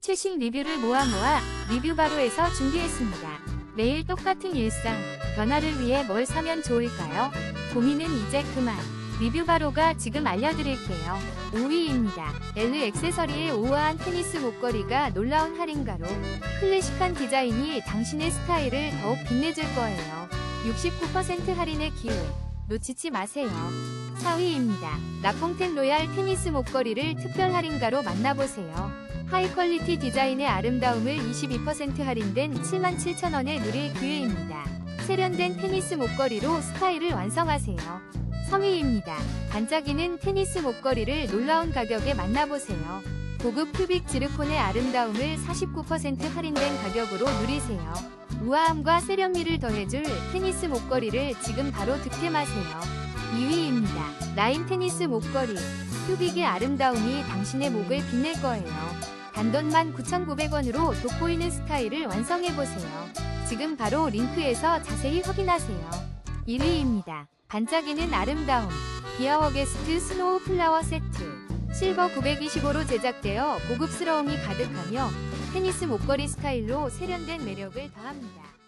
최신 리뷰를 모아 모아 리뷰 바로에서 준비했습니다. 매일 똑같은 일상, 변화를 위해 뭘 사면 좋을까요? 고민은 이제 그만. 리뷰 바로가 지금 알려드릴게요. 5위입니다. 엘르 액세서리의 우아한 테니스 목걸이가 놀라운 할인가로 클래식한 디자인이 당신의 스타일을 더욱 빛내줄 거예요. 69% 할인의 기회. 놓치지 마세요. 4위입니다. 라퐁텐 로얄 테니스 목걸이를 특별 할인가로 만나보세요. 하이 퀄리티 디자인의 아름다움을 22% 할인된 77,000원에 누릴 기회입니다. 세련된 테니스 목걸이로 스타일을 완성하세요. 3위입니다. 반짝이는 테니스 목걸이를 놀라운 가격에 만나보세요. 고급 큐빅 지르콘의 아름다움을 49% 할인된 가격으로 누리세요. 우아함과 세련미를 더해줄 테니스 목걸이를 지금 바로 득템하세요. 2위입니다. 라인 테니스 목걸이. 큐빅의 아름다움이 당신의 목을 빛낼 거예요. 단돈 19,900원으로 돋보이는 스타일을 완성해보세요. 지금 바로 링크에서 자세히 확인하세요. 1위입니다. 반짝이는 아름다움. 비아워 게스트 스노우 플라워 세트. 실버 925로 제작되어 고급스러움이 가득하며 테니스 목걸이 스타일로 세련된 매력을 더합니다.